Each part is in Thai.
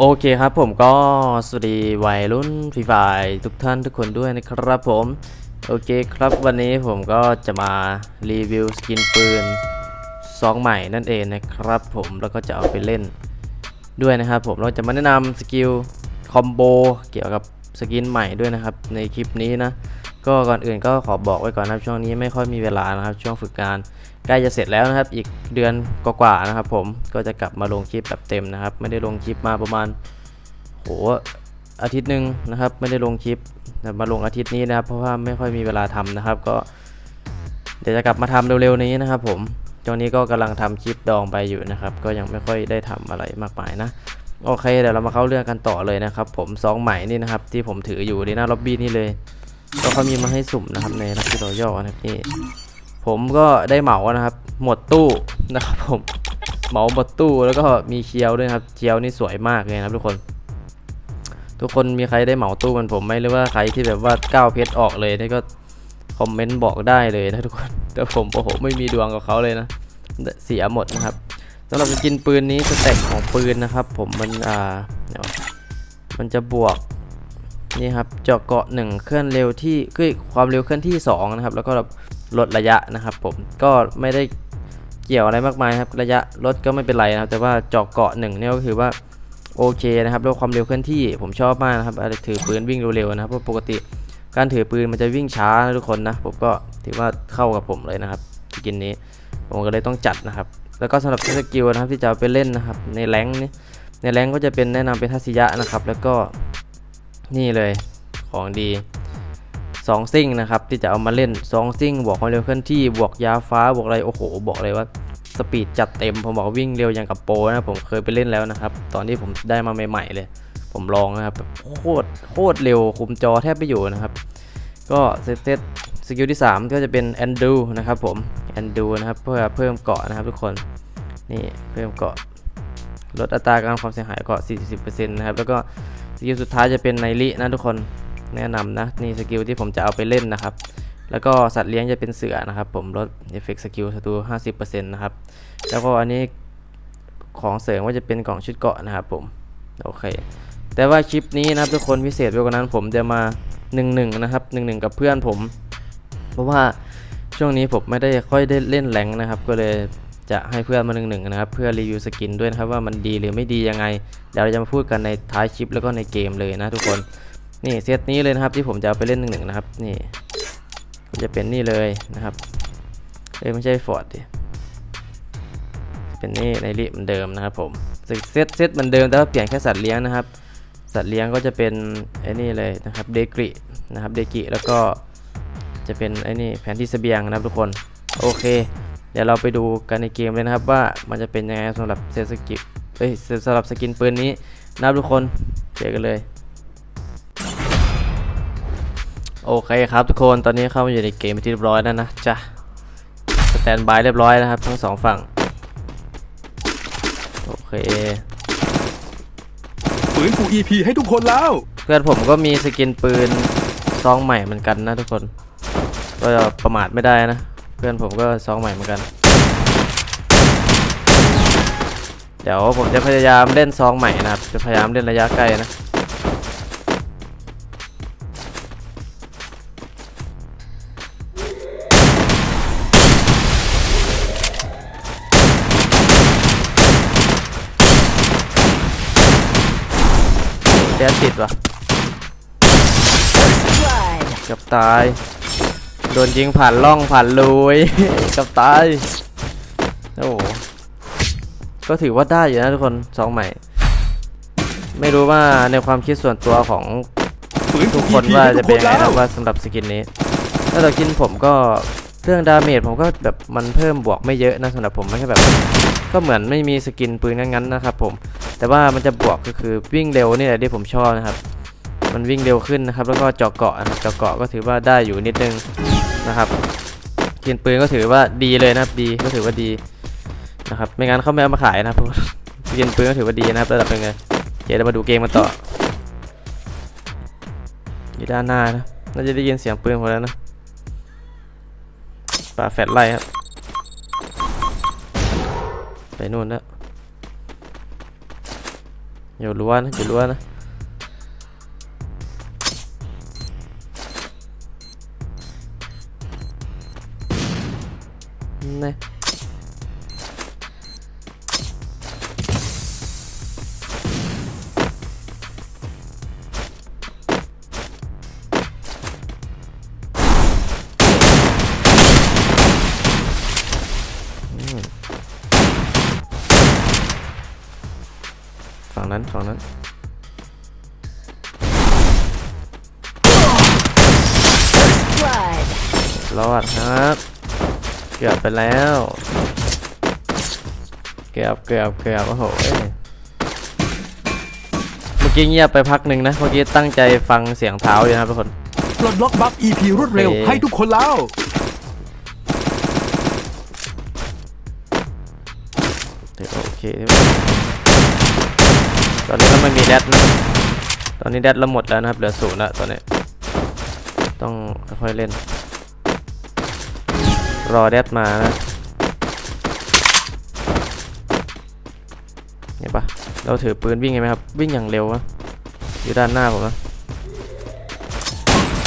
โอเคครับผมก็สวัสดีวัยรุ่นฟรีไฟทุกท่านทุกคนด้วยนะครับผม โอเคครับวันนี้ผมก็จะมารีวิวสกินปืนซองใหม่นั่นเองนะครับผมแล้วก็จะเอาไปเล่นด้วยนะครับผมเราจะมาแนะนำสกิลคอมโบเกี่ยวกับสกินใหม่ด้วยนะครับในคลิปนี้นะ ก็ก่อนอื่นก็ขอบอกไว้ก่อนนะครับช่วงนี้ไม่ค่อยมีเวลานะครับช่วงฝึกงาน ใกล้จะเสร็จแล้วนะครับ อีกเดือนกว่าๆนะครับ ผมก็จะกลับมาลงคลิปแบบเต็มนะครับ ไม่ได้ลงคลิปมาประมาณโหอาทิตย์หนึ่งนะครับ ไม่ได้ลงคลิปแต่มาลงอาทิตย์นี้นะครับ เพราะว่าไม่ค่อยมีเวลาทำนะครับ ก็ เดี๋ยวจะกลับมาทำเร็วๆนี้นะครับ ผมช่วงนี้ก็กำลังทำคลิปดองไปอยู่นะครับ ก็ยังไม่ค่อยได้ทำอะไรมากมายนะโอเคเดี๋ยวเรามาเข้าเรื่องกันต่อเลยนะครับ ผมซองใหม่นี่นะครับ ที่ผมถืออยู่ในหน้าล็อบบี้นี่เลย ก็เขามีมาให้สุ่มนะครับในลักกี้รอย่นะครับนี่ ผมก็ได้เหมานะครับ หมดตู้นะครับผมเหมาหมดตู้แล้วก็มีเคียวด้วยครับเคียวนี่สวยมากเลยนะครับทุกคน ทุกคนมีใครได้เหมาตู้มันผมไหมหรือว่าใครที่แบบว่าก้าวเพชรออกเลยนี่ก็คอมเมนต์บอกได้เลยนะทุกคน แต่ผมโอ้โหไม่มีดวงกับเขาเลยนะ เสียหมดนะครับสำหรับกินปืนนี้สเต็กของปืนนะครับ ผมมันอ่ามันจะบวกนี่ครับเจาะเกาะ1เคลื่อนเร็วที่คือความเร็วเคลื่อนที่2นะครับแล้วก็ ลดระยะนะครับ ผมก็ไม่ได้เกี่ยวอะไรมากมายครับ ระยะลดก็ไม่เป็นไรนะครับ แต่ว่าเจาะเกาะ1เนี่ยก็คือว่าโอเคนะครับแล้วความเร็วเคลื่อนที่ผมชอบมากนะครับถือปืนวิ่งเร็วๆนะครับเพราะปกติการถือปืนมันจะวิ่งช้านะทุกคนนะผมก็ถือว่าเข้ากับผมเลยนะครับสกินนี้ผมก็เลยต้องจัดนะครับ แล้วก็สำหรับสกิลนะครับที่จะไปเล่นนะครับ ในแรงนี่ในแรงก็จะเป็นแนะนำเป็นทัศยะนะครับ แล้วก็นี่เลยของดี สองซิ่งนะครับ ที่จะเอามาเล่นสองซิ่งบวกความเร็วเคลื่อนที่บวกยาฟ้าบวกอะไรโอ้โห บอกเลยว่าสปีดจัดเต็มผมบอกวิ่งเร็วอย่างกับโปนะผมเคยไปเล่นแล้วนะครับ ตอนที่ผมได้มาใหม่ ๆ เลย ผมลองนะครับโคตรโคตรเร็วคุมจอแทบไม่อยู่นะครับ ก็เซตเซตสกิลที่ 3 ก็จะเป็นแอนดูนะครับผมแอนดูนะครับเพื่อเพิ่มเกาะนะครับทุกคนนี่เพิ่มเกาะลดอัตราการความเสียหายเกาะ40%นะครับแล้วก็สกิลสุดท้ายจะเป็นไนรินะทุกคน แนะนำนะนี่สกิลที่ผมจะเอาไปเล่นนะครับ แล้วก็สัตว์เลี้ยงจะเป็นเสือนะครับ ผมลดเอฟเฟกต์สกิลศัตรู50%นะครับ แล้วก็อันนี้ของเสริมก็จะเป็นกล่องชุดเกาะนะครับผมโอเค แต่ว่าคลิปนี้นะครับทุกคนพิเศษไปกว่านั้นผมจะมา1นึนะครับ1นึกับเพื่อนผม เพราะว่าช่วงนี้ผมไม่ได้ค่อยได้เล่นแรงนะครับ ก็เลยจะให้เพื่อนมาหนึ่งหนึ่งนะครับเพื่อรีวิวสกินด้วยนะครับว่ามันดีหรือไม่ดียังไง เดี๋ยวเราจะมาพูดกันในท้ายคลิปแล้วก็ในเกมเลยนะทุกคน นี่เซตนี้เลยนะครับที่ผมจะเอาไปเล่นหนึ่งหนึ่งนะครับ นี่จะเป็นนี่เลยนะครับเอ้ยไม่ใช่ฟอร์ดดิเป็นนี่ในริเหมือนเดิมนะครับผมเซตเซตเหมือนเดิมแต่ว่าเปลี่ยนแค่สัตว์เลี้ยงนะครับ สัตว์เลี้ยงก็จะเป็นไอ้นี่เลยนะครับเดกรินะครับเดกิแล้วก็จะเป็นไอ้นี่แผนที่เสบียงนะครับทุกคนโอเค เดี๋ยวเราไปดูกันในเกมเลยนะครับว่ามันจะเป็นยังไงสำหรับเซตสกิปเอ้ยสำหรับสกินปืนนี้นะครับทุกคนเจอกันเลย โอเคครับทุกคนตอนนี้เข้ามาอยู่ในเกมเป็นที่เรียบร้อยแล้วนะจ้ะสแตนบายเรียบร้อยนะครับทั้งสองฝั่ง โอเค ปืนกู EP ให้ทุกคนแล้ว เพื่อนผมก็มีสกินปืนซองใหม่เหมือนกันนะทุกคน ก็ประมาทไม่ได้นะ เพื่อนผมก็ซองใหม่เหมือนกัน เดี๋ยวผมจะพยายามเล่นซองใหม่นะครับ จะพยายามเล่นระยะไกลนะ แดดติดวะ Blood. เกับตาย โดนยิงผ่านล่องผ่านรูยเกับตาย โอ้โห ก็ถือว่าได้อยู่นะทุกคนสองใหม่ ไม่รู้ว่าในความคิดส่วนตัวของปืนกูทุกคน EP ว่าให้จะทุกเป็นคนยังไงแล้นะวว่าสำหรับสกินนี้ ถ้าเรากินผมก็เรื่องดาเมจผมก็แบบมันเพิ่มบวกไม่เยอะนะสำหรับผมไม่ใช่แบบ ก็เหมือนไม่มีสกินปืนงั้นๆนะครับผม แต่ว่ามันจะบวกก็คือวิ่งเร็วนี่แหละที่ผมชอบนะครับ มันวิ่งเร็วขึ้นนะครับ แล้วก็เจาะเกาะนะครับเจาะเกาะก็ถือว่าได้อยู่นิดนึงนะครับเกินปืนก็ถือว่าดีเลยนะครับดีก็ถือว่าดีนะครับไม่งั้นเขาไม่เอามาขายนะครับกินปืนก็ถือว่าดีนะครับระดับหนึ่งเลยเดี๋ยวเรามาดูเกมกันต่ออยู่ด้านหน้านะน่าจะได้ยินเสียงปืนผมแล้วนะปาแฟลชไล่ครับไปนู่นแล้ว อยู่รั้วนะอยู่รั้วนะนี่ นั้นฝั่งนั้น Blood. รอดครับ เกือบไปแล้ว เกือบเกือบเกือบโอ้โหเอ้ยเมื่อกี้เงียบไปพักหนึ่งนะ เมื่อกี้ตั้งใจฟังเสียงเท้าอยู่นะครับทุกคนปลดล็อกบัฟ EP รวดเร็วโอเคให้ทุกคนแล้วถือว่าโอเค ตอนนี้เราไม่มีแดดนะตอนนี้แดดเราหมดแล้วนะครับเหลือศูนย์แล้วตอนนี้ ต้องค่อยๆเล่น รอแดดมานะเห็นปะเราถือปืนวิ่งไงไหมครับ วิ่งอย่างเร็วนะอยู่ด้านหน้าผมนะ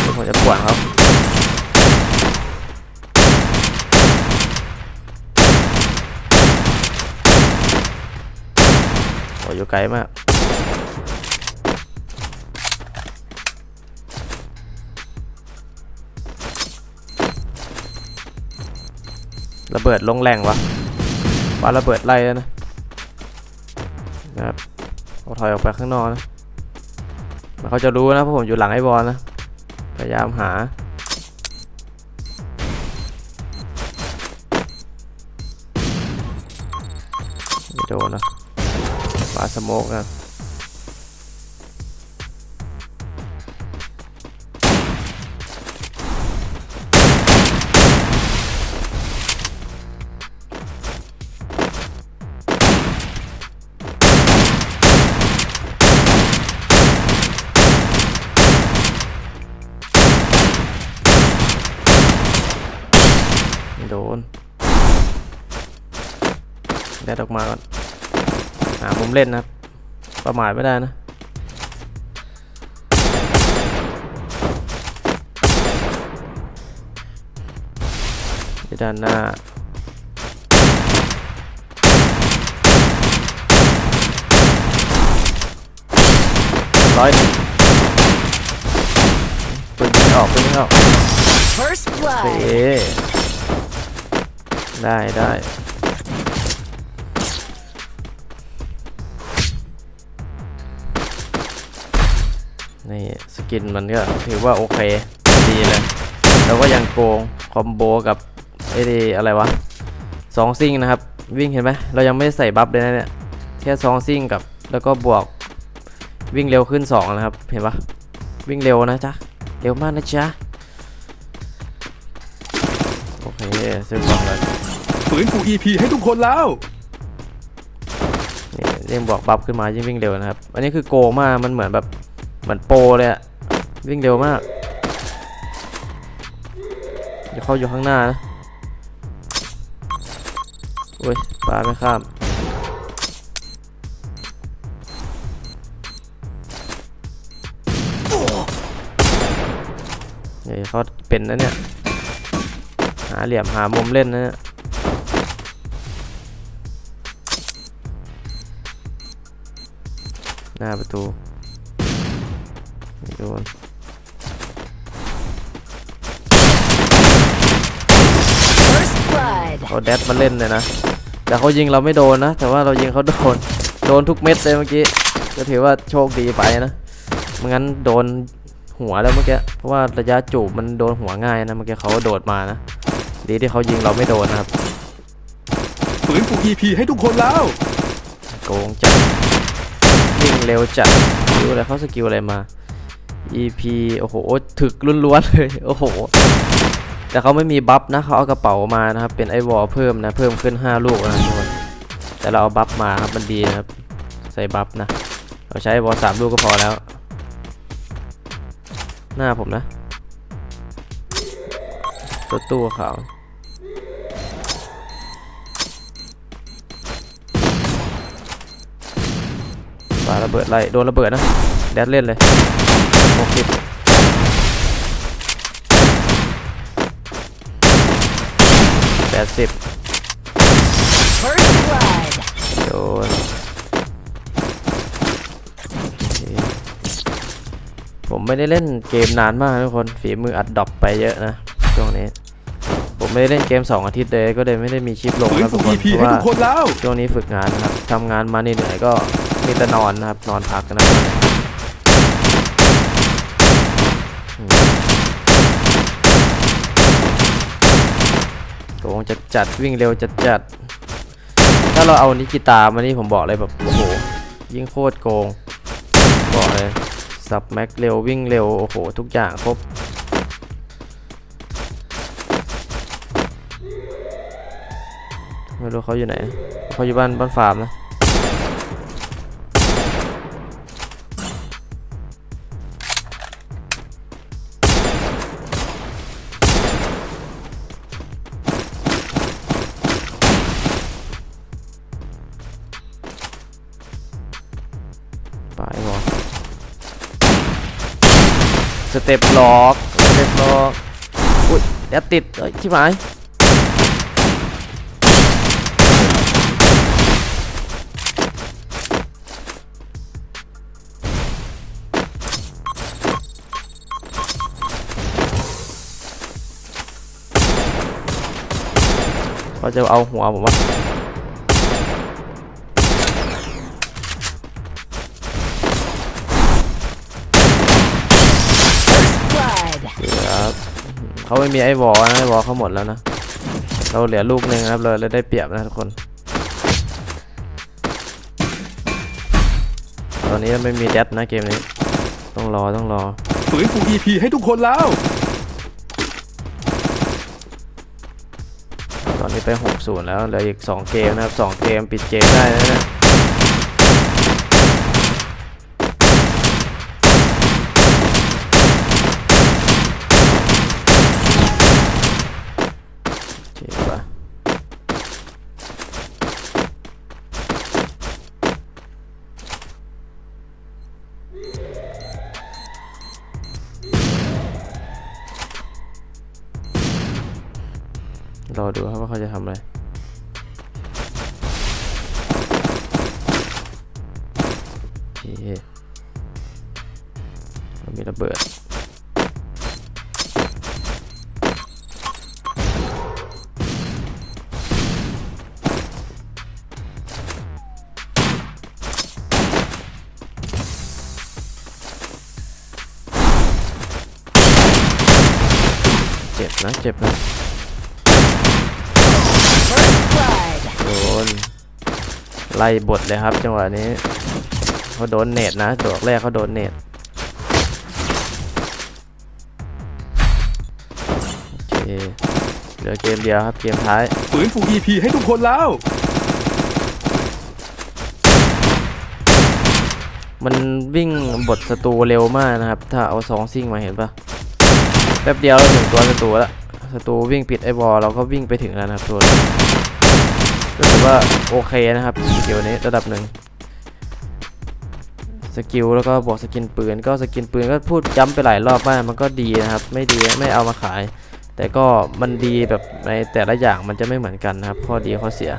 เดี๋ยวผมจะปวดเขาโอ้ยอยู่ไกลมาก ระเบิดลงแรงวะว่าระเบิดไล่แล้วนะนะครับเอาถอยออกไปข้างนอกนะแล้วเขาจะรู้นะเพราะผมอยู่หลังไอ้บอลนะ พยายามหา ไม่โดนนะปาสโมกนะ โดนแดดออกมาก่อนหามุมเล่นนะครับ ประมาทไม่ได้นะที่ด้านหน้าร้อยหนึ่งปืนยิงออกปืนยิงออก First โอ blood. เค ได้ได้นี่สกินมันก็ถือว่าโอเค ดีเลย แล้วก็ยังโกงคอมโบกับไอ้นี่อะไรวะสองซิ่งนะครับ วิ่งเห็นไหมเรายังไม่ใส่บัฟเลยนะเนี่ยแค่สองซิ่งกับแล้วก็บวกวิ่งเร็วขึ้น 2 นะครับ เห็นปะวิ่งเร็วนะจ๊ะ เร็วมากนะจ๊ะ โอเคซื้อของเลย ฝืนฟู EP ให้ทุกคนแล้ว นี่ยิ่งบวกบัฟขึ้นมายิ่งวิ่งเร็วนะครับ อันนี้คือโกงมากมันเหมือนแบบเหมือนโปรเลยอะวิ่งเร็วมากอย่าเข้าอยู่ข้างหน้านะอุ้ยปลาไม่ข้ามเฮ้ยเขาเป็นนะเนี่ย หาเหลี่ยมหามุมเล่นนะเนี่ย น้าประตูไม่โดน First blood. เขาแดดมาเล่นเลยนะ แต่เขายิงเราไม่โดนนะ แต่ว่าเรายิงเขาโดน โดนทุกเม็ดเลยเมื่อกี้ ก็ถือว่าโชคดีไปนะไม่งั้นโดนหัวแล้วเมื่อกี้ เพราะว่าระยะจูบมันโดนหัวง่ายนะ เมื่อกี้เขาโดดมานะ ดีที่เขายิงเราไม่โดนนะครับ ฝืนฟู EP ให้ทุกคนแล้ว โกงจัด วิ่งเร็วจัดสกิลอะไรเขาสกิลอะไรมา EP โอ้โหถึกล้วนๆเลยโอ้โหแต่เขาไม่มีบัฟนะเขาเอากระเป๋ามานะครับเป็นไอวอลเพิ่มนะเพิ่มขึ้น 5 ลูกนะทุกคนแต่เราเอาบัฟมาครับมันดีนะครับใส่บัฟนะเราใช้วอลสามลูกก็พอแล้ว หน้าผมนะ ตัวตู้ขาว ปาระเบิดไล่โดนระเบิดนะแดดเล่นเลยหกสิบแปดสิบ First blood. โดนโอเคผมไม่ได้เล่นเกมนานมากนะทุกคนฝีมืออัดดรอปไปเยอะนะช่วงนี้ ผมไม่ได้เล่นเกม 2 อาทิตย์เลยก็เลยไม่ได้มีคลิปลงฝืนนะฟูทุกคน EP เพราะให้ว่าทุกคนแล้วช่วงนี้ฝึกงานนะครับทำงานมาเหนื่อยๆก็ มีแต่นอนนะครับ นอนพักนะครับอืมโกงจัดจัดวิ่งเร็วจัดจัด ถ้าเราเอานิกิตามานี่ผมบอกเลยแบบโอ้โหยิ่งโคตรโกง บอกเลยสับแม็กเร็ววิ่งเร็ว โอ้โห ทุกอย่างครบไม่รู้เขาอยู่ไหนเขาอยู่บ้านบ้านฟาร์มนะ ไปบอสเต็ปล็อกสเต็ปล็อกอุ้ยแดดติดเอ้ยที่หมายเขาจะเอาหัวผมวะ เขาไม่มีไอ้วอลนะไอ้วอลเขาหมดแล้วนะ เราเหลือลูกหนึ่งนะครับเลยเลยได้เปรียบนะทุกคน ตอนนี้ไม่มีแดดนะเกมนี้ ต้องรอต้องรอฝืนฟู EP ให้ทุกคนแล้ว ตอนนี้ไป60แล้วเหลืออีก2เกมนะครับ2เกมปิดเกมได้แล้วเนะ เคมีระเบิด เจ็บนะ เจ็บนะ โดน ไล่บทเลยครับจังหวะนี้ เขาโดนเนตนะตัวแรกเขาโดนเนตโอเคเหลือเกมเดียวครับเกมท้ายฝืนฟู EP ให้ทุกคนแล้ว มันวิ่งบทศัตรูเร็วมากนะครับ ถ้าเอาสองซิ่งมาเห็นปะแป๊บเดียวเราถึงตัวศัตรูแล้วศัตรูวิ่งปิดไอ้บอลเราก็วิ่งไปถึงแล้วนะครับทุกคนก็ถือว่าโอเคนะครับสกิลนี้ระดับหนึ่ง สกิลแล้วก็บวกสกินปืน ก็สกินปืนก็พูดย้ำไปหลายรอบมากมันก็ดีนะครับ ไม่ดีไม่เอามาขาย แต่ก็มันดีแบบในแต่ละอย่างมันจะไม่เหมือนกันนะครับ ข้อดีข้อเสีย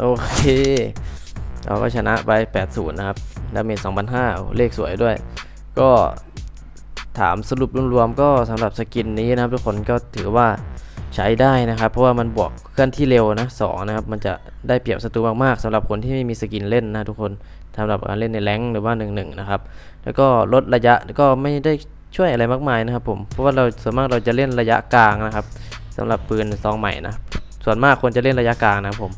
โอเค เราก็ชนะไป 80 นะครับ ดาเมจ2,500เลขสวยด้วย ก็ถามสรุปรวมๆก็สำหรับสกินนี้นะครับ ทุกคนก็ถือว่าใช้ได้นะครับ เพราะว่ามันบวกเคลื่อนที่เร็วนะ2นะครับ มันจะได้เปรียบศัตรูมากๆสำหรับคนที่ไม่มีสกินเล่นนะทุกคนสำหรับการเล่นในแรงหรือว่า1นนะครับ แล้วก็ลดระยะก็ไม่ได้ช่วยอะไรมากมายนะครับผม เพราะว่าเราส่วนมากเราจะเล่นระยะกลางนะครับสำหรับปืนซองใหม่นะ ส่วนมากควรจะเล่นระยะกลางนะครับผม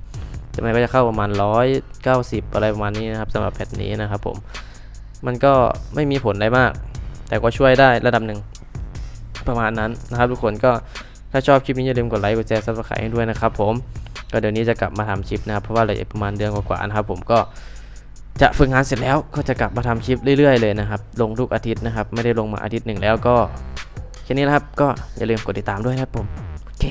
จะมันก็จะเข้าประมาณ 190 อะไรประมาณนี้นะครับสำหรับแพทนี้นะครับผม มันก็ไม่มีผลอะไรมาก แต่ก็ช่วยได้ระดับหนึ่งประมาณนั้นนะครับ ทุกคนก็ถ้าชอบคลิปนี้อย่าลืมกดไลค์กดแชร์ซับสไครต์ให้ด้วยนะครับผมก็เดี๋ยวนี้จะกลับมาทำคลิปนะครับเพราะว่าเหลือประมาณเดือนกว่าๆนะครับผมก็จะฝึกงานเสร็จแล้วก็จะกลับมาทำคลิปเรื่อยๆเลยนะครับลงทุกอาทิตย์นะครับไม่ได้ลงมาอาทิตย์หนึ่งแล้วก็แค่นี้นะครับก็อย่าลืมกดติดตามด้วยนะครับผมโอเค